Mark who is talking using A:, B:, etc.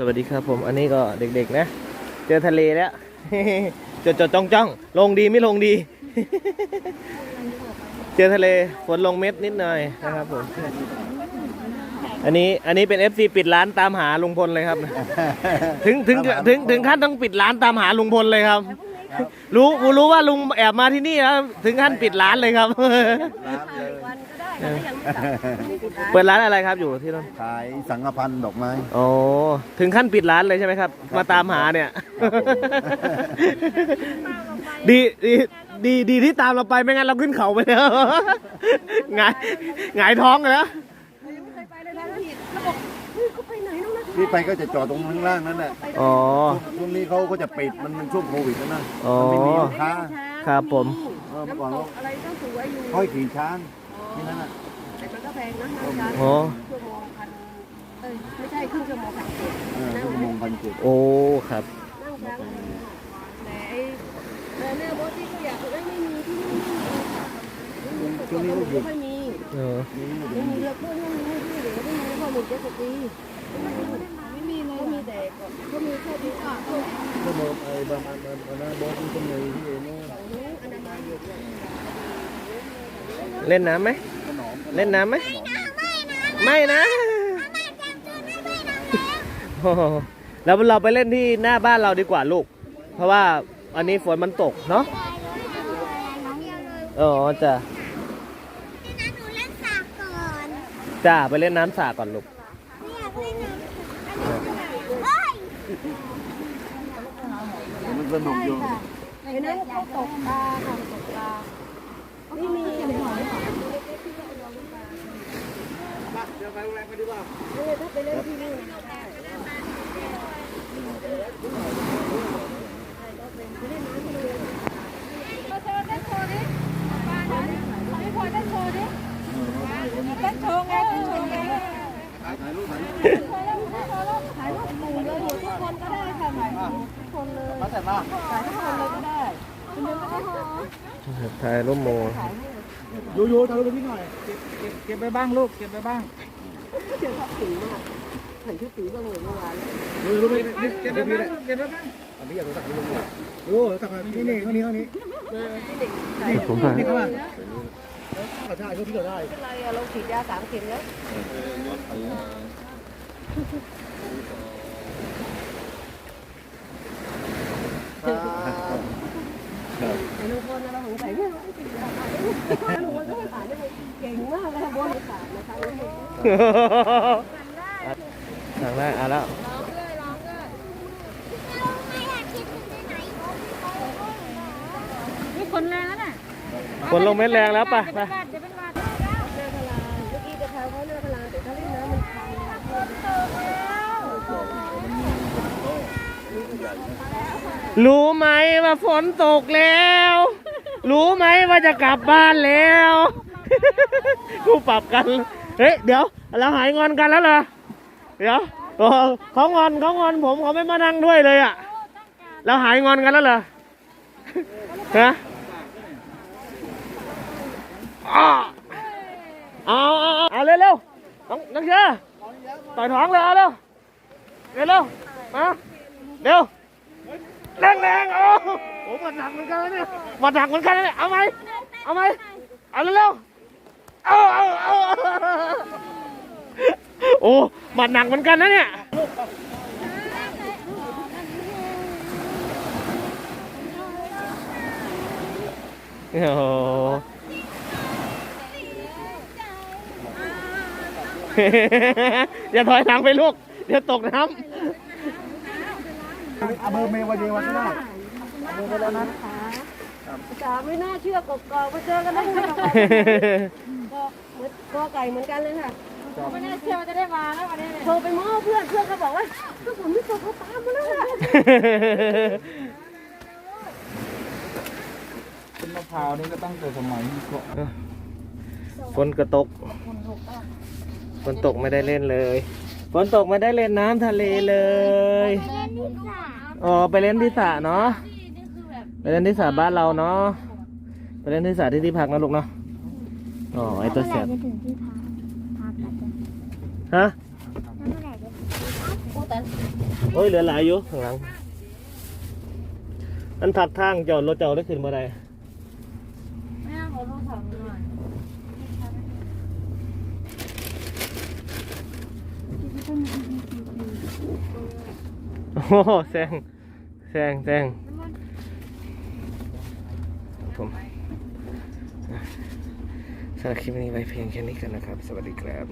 A: สวัสดีครับผมอันนี้ก็เด็กๆนะ เจอทะเลแล้วจดจดจ้องจ้องลงดีไม่ลงดี เจอทะเลฝนลงเม็ดนิดหน่อยนะครับผมอันนี้อันนี้เป็น FC ปิดร้านตามหาลุงพลเลยครับ ถึงถึงถึงถึงขั้นต้องปิดร้านตามหาลุงพลเลยครับ รู้รู้ว่าลุงแอบมาที่นี่แล้วถึงขั้นปิดร้านเลยครับ เปิดร้านอะไรครับอยู่ที่นั่น
B: ขายสังฆพันธ์ดอกไม้
A: โอ้ถึงขั้นปิดร้านเลยใช่ไหมครับ มาตามหาเนี่ย ดีดีดีดีที่ตามเราไปไม่งั้นเราขึ้นเขาไปแล้วหงายหงายท้องเลยนะ
C: ยังไม่เคยไปเลยนะพี่เขาบอกเฮ้ยเขาไปไหนน้องนะ
B: ที่ไปก็จะจอดตรงข้างล่างนั่นแหละ
A: อ๋อ
B: ช่วงนี้เขาก็จะปิดมันเป็นช่วงโควิดแล้วนะ
A: อ๋อ
B: มันไม่มีลูกค้า
A: ครับผม
B: เออเมื่อ
C: น้ำ
B: ก่อน
C: ต
B: เขา
C: กอะไรก็สวยอยู่
B: ค่อยขี่ช้าง ที่นั่นน่ะ
C: แต่มันก็แพงนะน้ำชา
A: โอ้
C: ชั่วโมงพันเอ้ยไม่ใช่ครึ่งชั่วโมงพันเจ็ด
B: เออชั่วโมงพันเจ็ด
A: โอ้ครับ
C: นั่งช้างแต่ไอ้แต่เนี่ยโบทที่เขาอยากได้ไม่มีที่นี่ไม่มี
B: ช่วงนี้ก็หยุด
C: ไม่มี
A: เออ
B: นี่
C: ไม่มีเรือพ่วงไม่มีที่เหลือไม่มีข้อมูลเจ็ดสิบปีไม่มีเลยมีแต่ก็มีแค่ดีค่ะพวก
B: ชั่วโมงไอ้บางอันอันนั้นบอสที่ชั่วโมงที่เองเนี่ย
C: อันนั้นมาอยู่
A: เล่นน้ำไหม
B: ขนม
A: เล่นน้ำไหม ไม่นะโอ้โหแล้วเราไปเล่นที่หน้าบ้านเราดีกว่าลูก เพราะว่าอันนี้ฝนมันตกเนาะอ๋อจ้ะ
D: หนูเล่นสากก่อน
A: จ้าไปเล่นน้ำสระก่อนลูก
D: ไม่อยากเล่นน้ำอันนี้คืออะไรเฮ้ย
B: มันสนุกอยู่
C: ไอ้นั้นเขาตกปลาค่ะตกปลา ถ้าไปเล่นที่นี่นะได้ถ่ายรูปหมู่เลยอยู่ทุกคนก็ได้ค่ะถ่ายรูปทุกคนเลยถ่ายทุกคนเลยก็ได้คุณยังไม่ได้ขอ
A: ถ่ายรูปโม
E: ยูยูทำรูปพี่หน่อย เก็บเก็บเก็บไปบ้างลูก เก็บไปบ้าง
C: เชื่อชอบสีมากใส่ชุดสีบ้างเลยเมื่อวาน
E: ยูยูไปเก็บไปบ้างเก็บไปบ้าง
B: อันนี้อยากรู้จักลุงเลย
E: โอ้ตักมานี่นี่เขานี้เขานี้
A: ผมถ่าย
E: นี่เขามาเขาได้เขาที่เขาได้
C: ไม่เป็นไรอะเราฉีดยาสามเข็มแล้ว ไอ้ลุงพลนะเราสงสัยเนี่ยเราไม่ฉีดยาแล้วลุงพลก็ไม่ผ่านได้เลยเก่งมากเลยค่ะบนผ่านนะคะ
A: ทางได้อะแล้ว
D: ไม่อยากคิดถึงที่ไหน
F: นี่คนแรงแล้วน่ะ
A: ฝนลงเม็ดแรงแล้วป่ะไป
F: บาดจะเป็
A: รู้ไหมว่าฝนตกแล้ว รู้ไหมว่าจะกลับบ้านแล้วกูปรับกัน เฮ้ยเดี๋ยวเราหายงอนกันแล้วเหรอ เดี๋ยวเขางอนเขางอนผมเขาไม่มานั่งด้วยเลยอะเราหายงอนกันแล้วเหรอฮะอ้อเอาเอาเอาเอาเร็วเร็วน้องน้องเชื่อต่อยท้องเลยเอาเร็วเร็วเร็วมาเร็ว แรงแรงๆโอ้โหมันหนักเหมือนกันนะเนี่ยมันหนักเหมือนกันนะเนี่ยเอาไหมเอาไหมเอาเร็วๆเอาเอาเอาโอ้มันหนักเหมือนกันนะเนี่ยโอ้โห อย่าถอยหลังไปลูกเดี๋ยวตกน้
B: เอาเบอร์เมย์วันเดียววันก็ได้
C: จ๋าไม่น่าเชื่อกบกอกมาเจอกันได้ไงำก็เหมือนกอไก่เหมือนกันเลยค่ะ
F: ไม่น่าเชื่อว่าจะได้มาแล้ววันนี้เนี่ย
C: โทรไปง้อเพื่อนเพื่อนเขาบอกว่าก็ผมไม่ตกเขาตามมาแล้วค่ะ
E: ต้นมะพร้าวนี่ก็ตั้งแต่สมัยก่อน
A: ฝนก็ตกฝนตกไม่ได้เล่นเลย ฝนตกไม่ได้เล่นน้ำทะเลเลย
D: เล่นที่สาม
A: อ๋อไปเล่นที่สระเนาะ ไปเล่นที่สระบ้านเราเนาะ ไปเล่นที่สระที่ที่พักนะลูกเนาะ อ๋อไอตัวเสียบ
D: จะถึงที่พักพักกัน
A: ฮะ
D: แล้วเมื่อไหร่จะ
C: แต่
A: โอ้ยเหลือหลายอยู่ข้างหลังอันถัดทางจอดรถเจ้าได้ขึ้นบ่ได้
F: แม่ขอโทรศัพท์หน่อย
A: โอ้โหแซงแซงแซงผมสำหรับคลิปนี้ไว้เพียงแค่นี้กันนะครับ สวัสดีครับ